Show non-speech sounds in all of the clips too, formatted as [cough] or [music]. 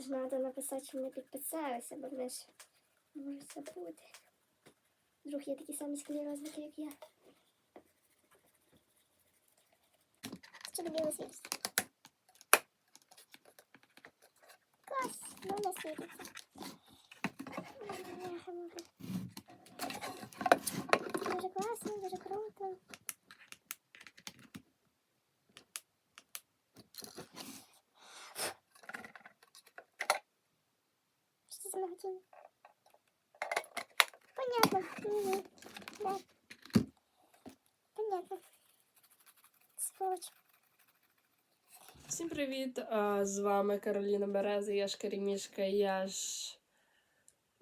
Це ж треба написати, що ми підписалися, бо ми ж може забути. Вдруг є такі самі склерозники, як я. Що тобі не світиться? Клас, ну не світиться. Дуже класно, дуже круто. Магазин? Понятно. Угу. Да. Понятно. Сволочь. Всім привіт! З вами Кароліна Береза, я ж Карімішка, я ж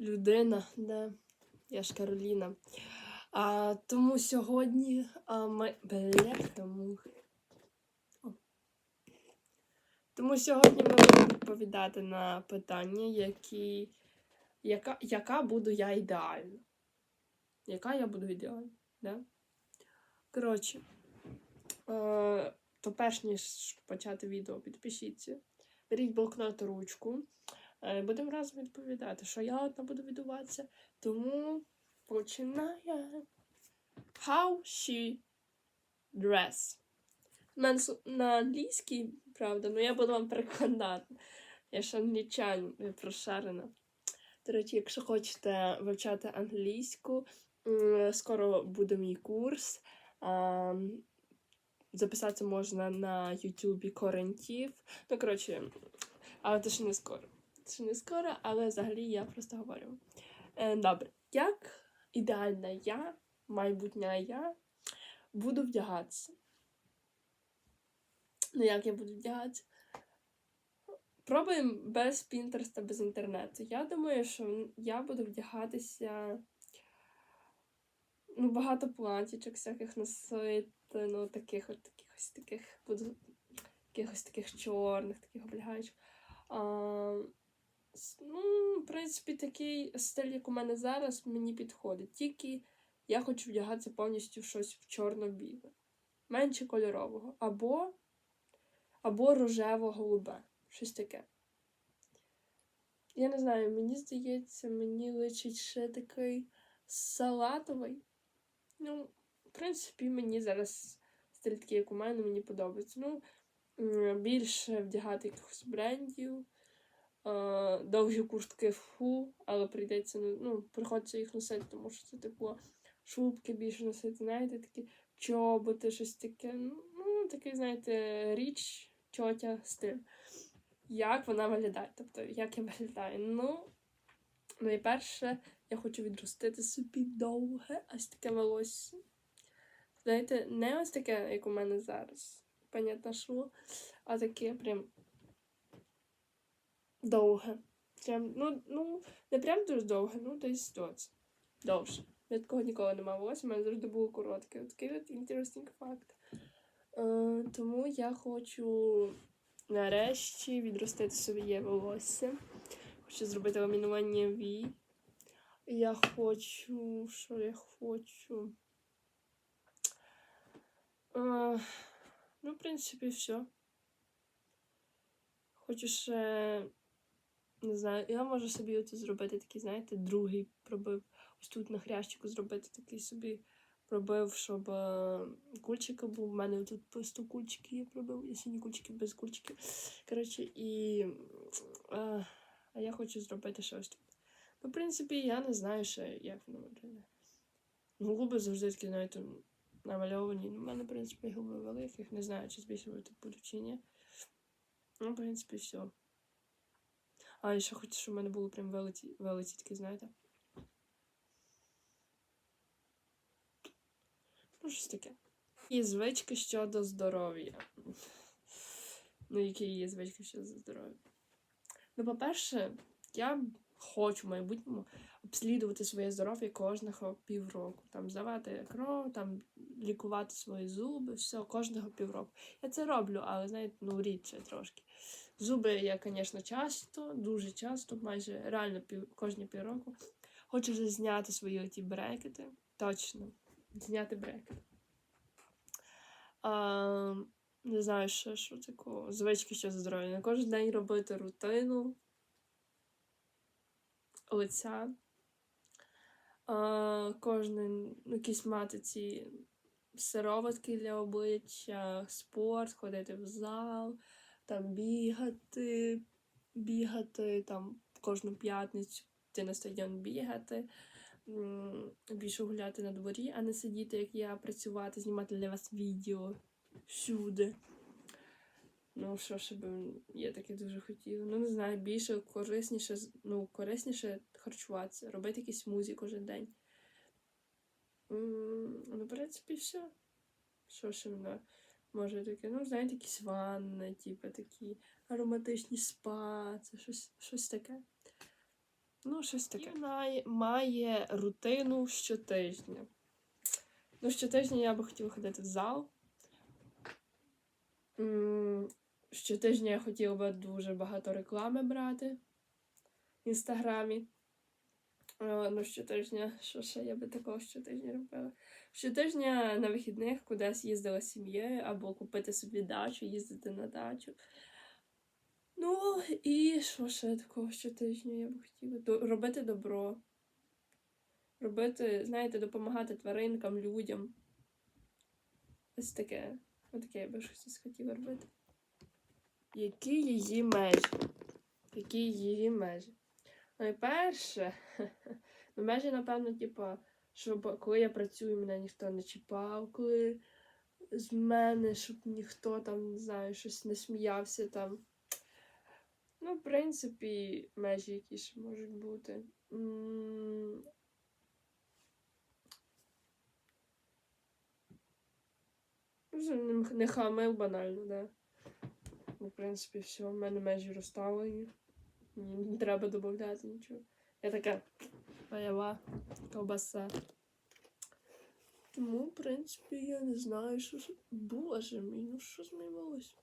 людина, да? я ж Кароліна. А, тому сьогодні а, ми. Бляха муха. О. Тому сьогодні ми будемо відповідати на питання, які. Яка, яка буду я ідеальна? Яка я буду ідеальна? Да? Коротше. Е, то перш ніж почати відео, підпишіться. Беріть блокнот ручку. Е, Будемо разом відповідати, що я одна буду відбуватися. Тому починає. How she dress. Мене на англійській, правда, ну я буду вам перекладати. Я ж англічань е, прошарена. До речі, якщо хочете вивчати англійську, скоро буде мій курс. Ам, Записатися можна на Ютубі Корентів. Ну, коротше, але це ще не скоро. Це ще не скоро, але взагалі я просто говорю. Е, добре, як ідеальна я, майбутня я, буду вдягатися. Ну, як я буду вдягатися? Пробуємо без Пінтереста, без інтернету. Я думаю, що я буду вдягатися. Ну, багато платічок всяких носити, ну, таких от таких ось таких, буду, якихось таких чорних, таких облягаючок. А, ну, в принципі, такий стиль, як у мене зараз, мені підходить. Тільки я хочу вдягатися повністю в щось в чорно-біле. Менше кольорового. Або, або рожево-голубе. Щось таке. Я не знаю, мені здається, мені личить ще такий салатовий. Ну, в принципі, мені зараз стиль такий, як у мене, мені подобається. Ну, більше вдягати якихось брендів, довгі куртки фу, але прийдеться, ну, ну, приходиться їх носити, тому що це типу шубки більше носити, знаєте, такі чоботи, щось таке. Ну, ну, такий, знаєте, річ, тьотя, стиль. Як вона виглядає? Тобто, як я виглядаю? Ну, найперше, я хочу відростити собі довге, ось таке волосся. Знаєте, не ось таке, як у мене зараз. Понятно, що, а таке прям довге. Прям, ну, ну, не прям дуже довге, ну десь досить. Довше. Я такого ніколи не мав волосся, у мене завжди було коротке. Такий от interesting факт. Е, тому я хочу нарешті відростити собі волосся. Хочу зробити ламінування вій. Я хочу. Що я хочу? Е, ну, в принципі, все. Хочу ще. Не знаю, я можу собі оце зробити такий, знаєте, другий пробив. Ось тут на хрящику зробити такий собі пробив, щоб е, кульчика був. У мене тут просто кульчики є пробив, і сині кульчики без кульчиків. Коротше, і. Е, а я хочу зробити щось тут. Ну, в принципі, я не знаю ще, як воно виглядає. Ну, губи завжди такі, знаєте, намальовані. Ну, в мене, в принципі, губи великих. Не знаю, чи збільшувати буду чи ні. Ну, в принципі, все. А, і ще хочу, щоб в мене було прям великі, великі такі, знаєте. Щось таке. І звички щодо здоров'я. Ну, які є звички щодо здоров'я. Ну, по-перше, я хочу в майбутньому обслідувати своє здоров'я кожного півроку. Там здавати кров, там лікувати свої зуби, все, кожного півроку. Я це роблю, але знаєте, ну рідше трошки. Зуби я, звісно, часто, дуже часто, майже реально пів, кожні півроку. Хочу вже зняти свої оті брекети. Точно. Зняти брекети. А, не знаю, що, що такого. Звички що за здоров'я. Не кожен день робити рутину. лиця. А, кожен ну, якісь мати ці сироватки для обличчя, спорт, ходити в зал, там бігати, бігати, там кожну п'ятницю йти на стадіон бігати, більше гуляти на дворі, а не сидіти, як я, працювати, знімати для вас відео всюди. Ну, що ще би я таке дуже хотіла. Ну, не знаю, більше корисніше, ну, корисніше харчуватися, робити якийсь музик кожен день. Ну, в принципі, все. Що ще мене може таке? Ну, знаєте, якісь ванни, типу такі ароматичні спа, це щось, щось таке. Ну, щось таке. Вона має рутину щотижня. Ну, щотижня я би хотіла ходити в зал. Щотижня я хотіла би дуже багато реклами брати в інстаграмі. Е, Ну, щотижня, що ще я би такого щотижня робила? Щотижня на вихідних кудись їздила з сім'єю або купити собі дачу, їздити на дачу. Ну, і що ще такого щотижня я би хотіла? Робити добро. Робити, знаєте, допомагати тваринкам, людям. Ось таке. Ось таке я би щось хотіла робити. Які її межі? Які її межі? Найперше, [laughs] ну, межі, напевно, типа, щоб коли я працюю, мене ніхто не чіпав, коли з мене, щоб ніхто там, не знаю, щось не сміявся там. Ну, в принципі, межі які ще можуть бути. Ну, Не хамив банально, да. Ну, в принципі, все, в мене межі розставлені. Мені не треба додати нічого. Я така бойова ковбаса. Тому, в принципі, я не знаю, що. Боже мій, ну що з?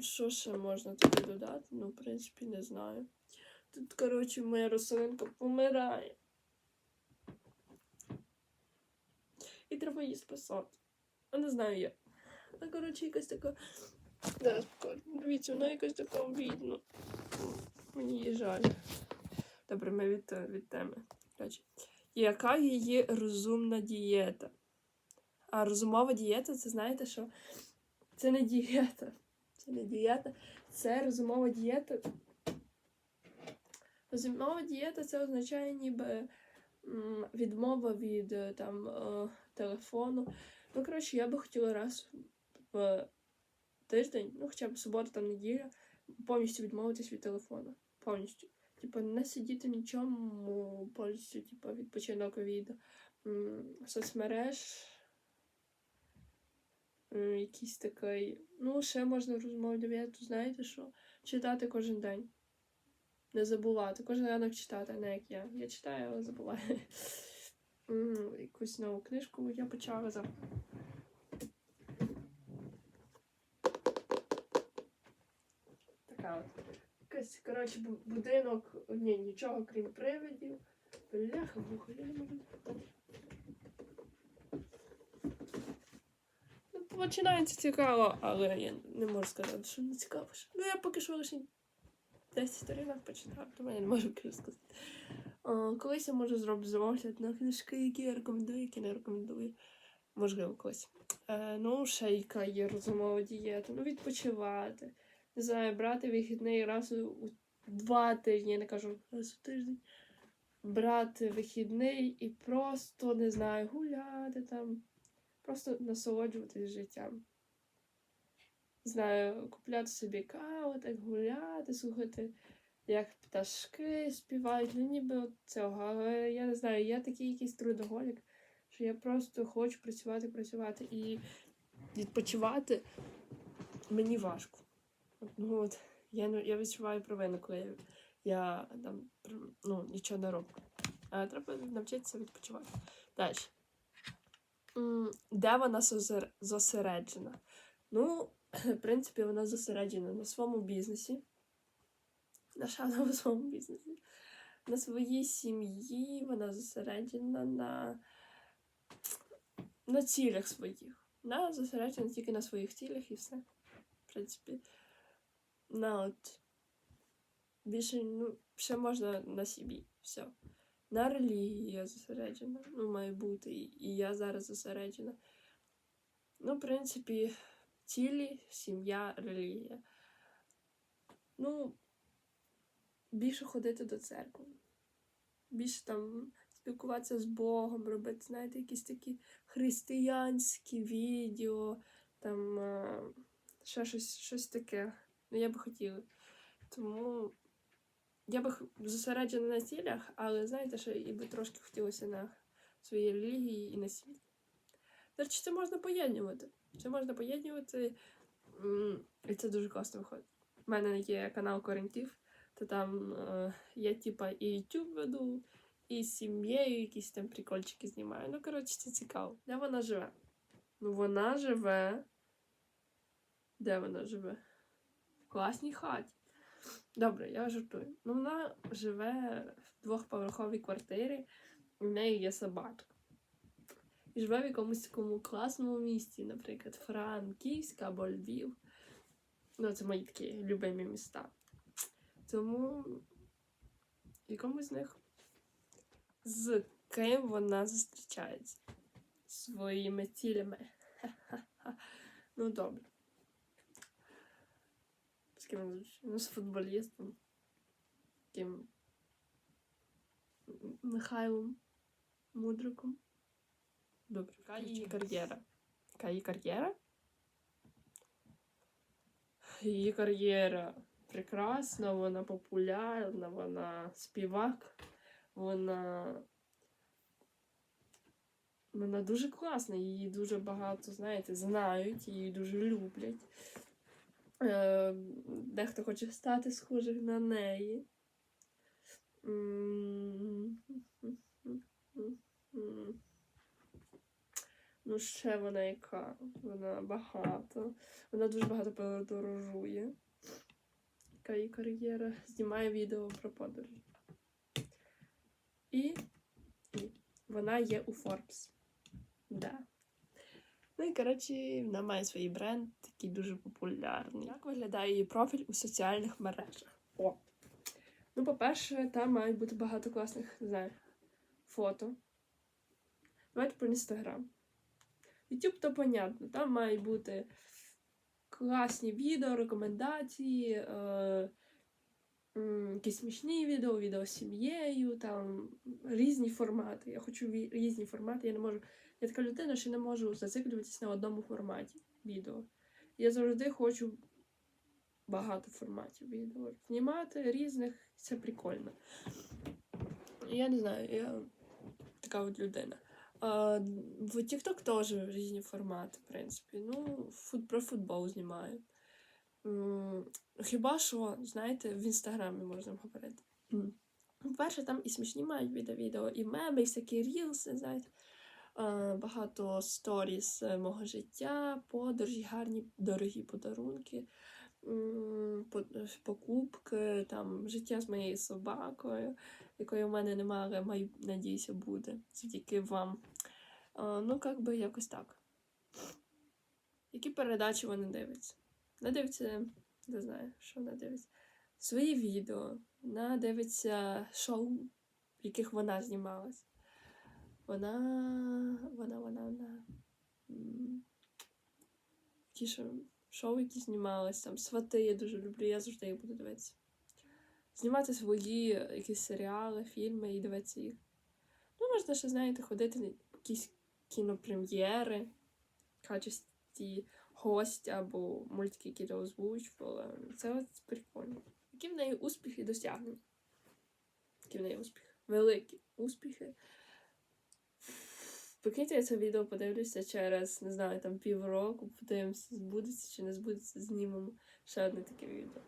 Що ще можна туди додати? Ну, в принципі, не знаю. Тут, коротше, моя рослинка помирає. І треба її спасати. А не знаю як. Ну, коротше, якась така. Зараз покажу. Дивіться, вона якась така обідна. Мені її жаль. Добре, ми від, від теми. Коротше, яка її розумна дієта? А розумова дієта, це знаєте що? Це не дієта. Не дієта. Це розумова дієта. Розумова дієта це означає ніби відмова від е, там е, телефону. Ну, коротше, я би хотіла раз в тиждень, ну хоча б субота там неділя, повністю відмовитись від телефону. Повністю. Типу, не сидіти нічому, повністю, типу, відпочинок від соцмереж. М, Якийсь такий. Ну, ще можна розмову дев'яту, знаєте що? Читати кожен день. Не забувати. Кожен ранок читати, не як я. Я читаю, але забуваю. [laughs] Якусь нову книжку я почала за. Така от. Якась, коротше, будинок, ні, нічого крім привидів. Бляха, муха, я не можу. Ну, починається цікаво, але я не можу сказати, що не цікаво. Ну, я поки що лише 10 сторінок почитав, тому я не можу сказати. О, колись я можу зроблю огляд на книжки, які я рекомендую, які не рекомендую. Можливо, колись. Е, ну, ще яка є розумова дієта. Ну, відпочивати. Не знаю, брати вихідний раз у два тижні, я не кажу раз у тиждень. Брати вихідний і просто, не знаю, гуляти там. Просто насолоджуватись життям. Знаю, купляти собі каву, так гуляти, слухати, як пташки співають. Ну, ніби цього. Але я не знаю, я такий якийсь трудоголік, що я просто хочу працювати, працювати і відпочивати мені важко. Ну от я я відчуваю провину, коли я, я там ну, нічого не роблю. А треба навчитися відпочивати. Далі. Де вона зосереджена? Ну, [clears throat] в принципі, вона зосереджена на своєму бізнесі. На своєму бізнесі. На своїй сім'ї, вона зосереджена на, на цілях своїх. Вона зосереджена тільки на своїх цілях і все. В принципі, на от більше, ну, ще можна на собі. Все. На релігії я зосереджена. Ну, має бути. І я зараз зосереджена. Ну, в принципі, цілі, сім'я, релігія. Ну, більше ходити до церкви. Більше там спілкуватися з Богом, робити, знаєте, якісь такі християнські відео, там е, ще щось, щось таке. Ну, я би хотіла. Тому я би зосереджена на цілях, але знаєте, що і би трошки хотілося на своїй релігії і на світі. До це можна поєднувати. Це можна поєднувати, і це дуже класно виходить. У мене є канал Корінтів, то там е, я типа і YouTube веду, і з сім'єю якісь там прикольчики знімаю. Ну, коротше, це цікаво. Де вона живе? Ну, вона живе. Де вона живе? В класній хаті. Добре, я жартую. Ну, вона живе в двохповерховій квартирі, і в неї є собачка. І живе в якомусь такому класному місті, наприклад, Франківськ або Львів. Ну, це мої такі любимі міста. Тому якомусь з них з ким вона зустрічається своїми цілями. [laughs] Ну, добре. З ким вона? Ну, з футболістом. Таким Михайлом Мудриком. Добре. Яка її кар'єра? Яка її кар'єра? Її кар'єра прекрасна, вона популярна, вона співак, вона. Вона дуже класна, її дуже багато, знаєте, знають, її дуже люблять. Е, дехто хоче стати схожих на неї. Ну, ще вона яка? Вона багато. Вона дуже багато подорожує. Яка її кар'єра? Знімає відео про подорожі. І, і вона є у Forbes. Да. Ну і коротше, вона має свій бренд, такий дуже популярний. Як виглядає її профіль у соціальних мережах? О. Ну, по-перше, там мають бути багато класних, не знаю, фото. Давайте про інстаграм. YouTube то понятно, там мають бути класні відео, рекомендації, е, якісь смішні відео, відео з сім'єю, там різні формати. Я хочу різні формати. Я не можу. Я така людина, що не можу зациклюватись на одному форматі відео. Я завжди хочу багато форматів відео. Знімати різних це прикольно. Я не знаю, я така от людина. А, в TikTok теж різні формати, в принципі. Ну, фут, про футбол знімаю. Хіба що, знаєте, в інстаграмі можна говорити. По-перше, там і смішні мають відео, відео, і меми, і всякі рілси, знаєте. Багато сторіс е, мого життя, подорожі, гарні, дорогі подарунки, е, покупки, там, життя з моєю собакою, якої в мене немає, але надіюся, буде завдяки вам. Ну, як би якось так. Які передачі вони дивляться? Вона дивиться, не знаю, що вона дивиться. Свої відео. Вона дивиться шоу, в яких вона знімалась. Вона. Вона, вона, вона. Ті шоу, які знімалась, там свати я дуже люблю, я завжди їх буду дивитися. Знімати свої якісь серіали, фільми і дивитися їх. Ну, можна ще, знаєте, ходити на якісь кінопрем'єри, в качестві гость або мультики, які я озвучувала. Це от прикольно. Які в неї успіхи і досягнення? Які в неї успіхи? Великі успіхи. Прикиньте, я це відео подивлюся через, не знаю, там півроку, подивимося, збудеться чи не збудеться, знімемо ще одне таке відео.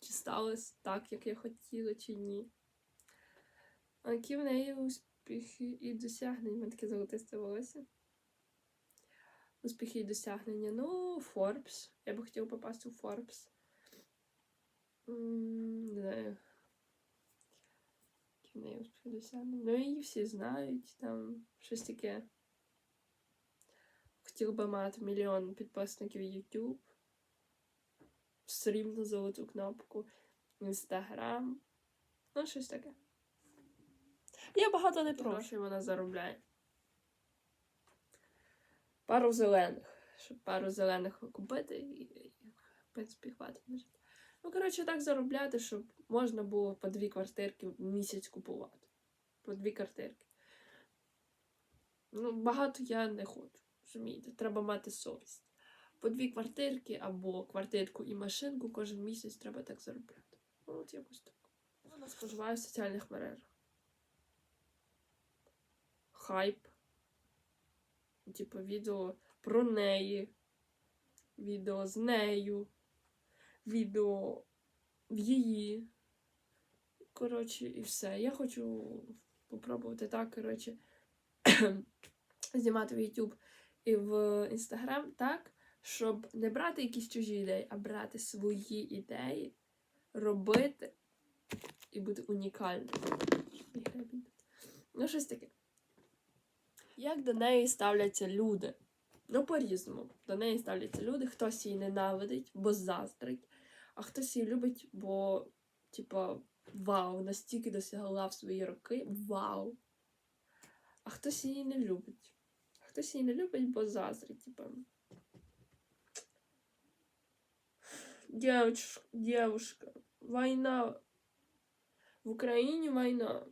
Чи сталося так, як я хотіла, чи ні. А які в неї успіхи і досягнення? У мене таке золотисте волосся. Успіхи і досягнення. Ну, Forbes. Я би хотіла попасти у Forbes. М, Не знаю. Неї успіхи досягнення. Ну, її всі знають, там щось таке. Хотіла би мати мільйон підписників YouTube. Срібну золоту кнопку. Інстаграм. Ну, щось таке. Я багато не прошу, вона заробляє. Пару зелених. Щоб пару зелених купити і, в принципі, хватить. Ну, коротше, так заробляти, щоб можна було по дві квартирки в місяць купувати. По дві квартирки. Ну, багато я не хочу. Розумієте, треба мати совість. По дві квартирки або квартирку і машинку кожен місяць треба так заробляти. Ну, от якось так. Вона споживає в соціальних мережах. Хайп. Типу, відео про неї, відео з нею, відео в її. Коротше, і все. Я хочу попробувати так, коротше, [clears throat] знімати в YouTube і в Instagram так, щоб не брати якісь чужі ідеї, а брати свої ідеї, робити і бути унікальним. Ну, щось таке. Як до неї ставляться люди? Ну, по-різному. До неї ставляться люди, хтось її ненавидить, бо заздрить, а хтось її любить, бо, типа, вау, настільки досягла в свої роки, вау. А хтось її не любить. А хтось її не любить, бо заздрить, типа. Девочка, девушка, война. В Украине война.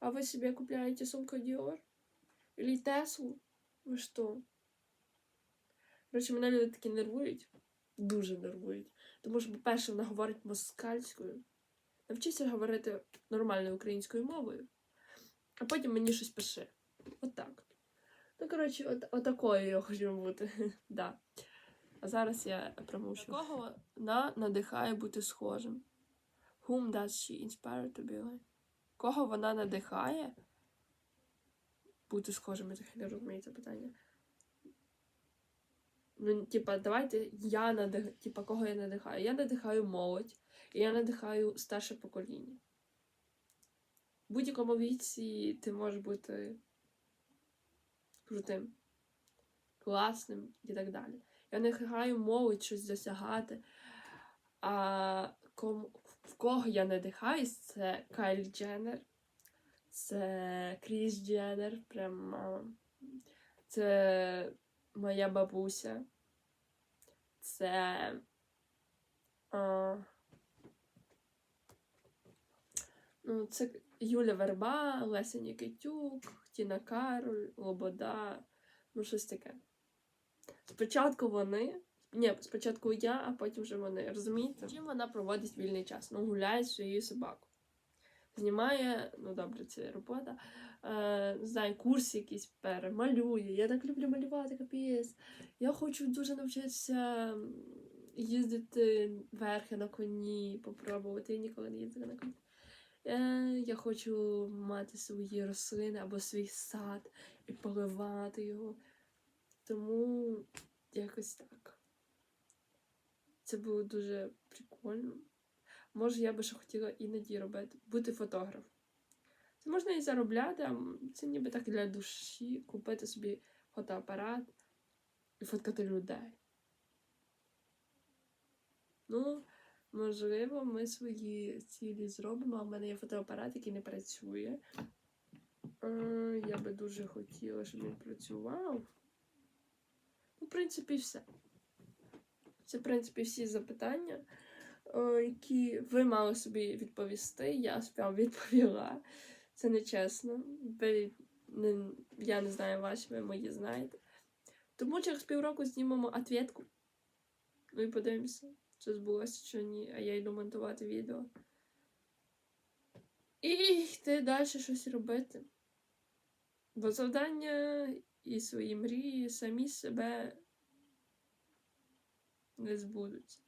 А вы себе купляете сумку Dior? Или Теслу? Ви що? Коротше, мене люди такі нервують. Дуже нервують. Тому що, по-перше, вона говорить москальською. Навчися говорити нормальною українською мовою, а потім мені щось пише. Отак. Ну, коротше, от, отакою я хочу бути. [laughs] да. А зараз я промовчу. Кого вона надихає бути схожим? Whom does she inspire to be like? Кого вона надихає бути схожим? Я трохи не розумію це питання. Ну, типа, давайте я надих... типа, кого я надихаю? Я надихаю молодь, і я надихаю старше покоління. В будь-якому віці ти можеш бути крутим, класним і так далі. Я надихаю молодь щось досягати. А кому... в кого я надихаюсь, це Кайль Дженнер, це Кріс Дженнер, прям. Це моя бабуся. Це. А, ну, це Юля Верба, Леся Нікітюк, Тіна Кароль, Лобода, ну щось таке. Спочатку вони. Ні, спочатку я, а потім вже вони. Розумієте? Чим вона проводить вільний час? Ну, гуляє з своєю собакою. Знімає, ну добре, це робота. Е, знаю, курс якийсь перемалює. Я так люблю малювати, капець. Я хочу дуже навчитися їздити верхи на коні, попробувати. Я ніколи не їздила на коні. Е, я хочу мати свої рослини або свій сад і поливати його. Тому якось так. Це було дуже прикольно. Може, я би ще хотіла іноді робити, бути фотографом. Це можна і заробляти, а це ніби так для душі, купити собі фотоапарат і фоткати людей. Ну, можливо, ми свої цілі зробимо, а в мене є фотоапарат, який не працює. Е, Я би дуже хотіла, щоб він працював. Ну, в принципі, все. Це, в принципі, всі запитання, які ви мали собі відповісти. Я вам [laughs] відповіла. Це нечесно. Ви не, я не знаю ваші, ви мої знаєте. Тому через півроку знімемо ответку. Ну і подивимося, чи збулося, чи ні, а я йду монтувати відео. І йти далі щось робити. Бо завдання і свої мрії самі себе не збудуться.